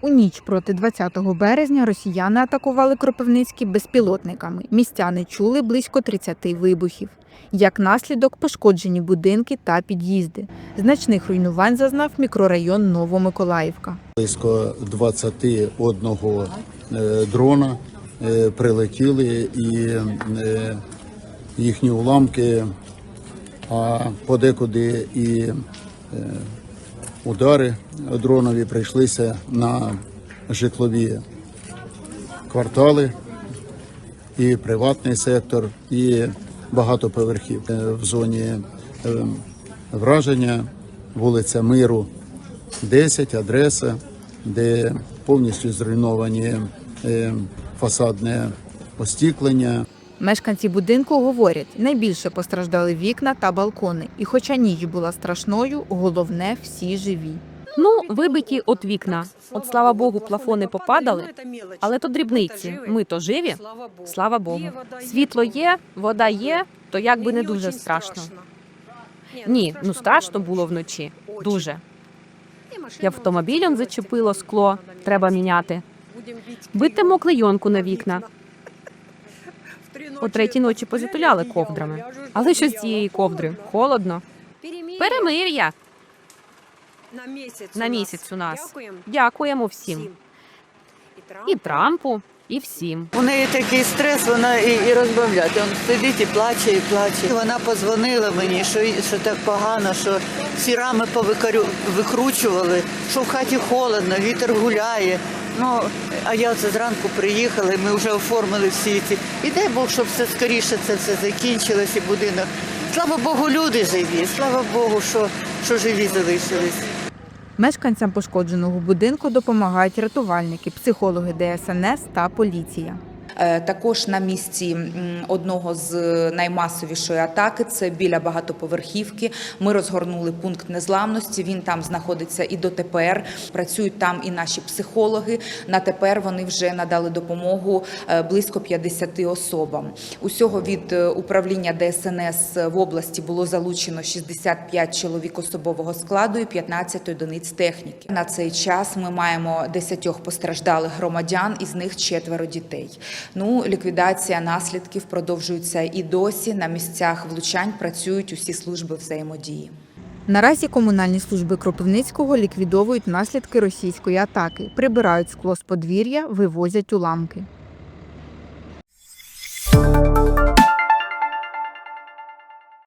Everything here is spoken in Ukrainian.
У ніч проти 20 березня росіяни атакували Кропивницький безпілотниками. Містяни чули близько 30 вибухів. Як наслідок пошкоджені будинки та під'їзди. Значних руйнувань зазнав мікрорайон Новомиколаївка. Близько 21 е, дрона е, прилетіли і е, їхні уламки, а подекуди і удари дронові прийшлися на житлові квартали, і приватний сектор, і багатоповерхів. Е, В зоні е, враження вулиця Миру 10, адреса, де повністю зруйновані е, фасадне остіклення. Мешканці будинку говорять, найбільше постраждали вікна та балкони. І хоча ніч була страшною, головне всі живі. Ну, вибиті от вікна. От слава Богу, плафони попадали, але то дрібниці. Ми то живі. Слава Богу. Світло є, вода є, то як би не дуже страшно. Ні, ну страшно було вночі. Дуже. Я автомобілем зачепило скло, треба міняти. Битимо клейонку на вікна. О третій ночі позатуляли ковдрами. Але що з цієї ковдри? Холодно. Перемир'я на місяць у нас. Дякуємо всім. І Трампу, і всім. У неї такий стрес, вона і, і розбавляти. Он сидить і плаче, і плаче. Вона позвонила мені, що, що так погано, що всі рами повикарю, викручували, що в хаті холодно, вітер гуляє. Ну, а я це зранку приїхала, і ми вже оформили всі ці. І дай Бог, щоб все скоріше це все закінчилось і будинок. Слава Богу, люди живі, слава Богу, що, що живі залишились. Мешканцям пошкодженого будинку допомагають рятувальники, психологи ДСНС та поліція. Е, Також на місці одного з наймасовішої атаки, це біля багатоповерхівки. Ми розгорнули пункт незламності. Він там знаходиться і дотепер. Працюють там і наші психологи. На тепер вони вже надали допомогу е, близько 50 особам. Усього від е, управління ДСНС в області було залучено 65 чоловік особового складу і 15 одиниць техніки. На цей час ми маємо 10 постраждалих громадян, із них четверо дітей. Ну, ліквідація наслідків продовжується і досі. На місцях влучань працюють усі служби взаємодії. Наразі комунальні служби Кропивницького ліквідовують наслідки російської атаки, прибирають скло з подвір'я, вивозять уламки.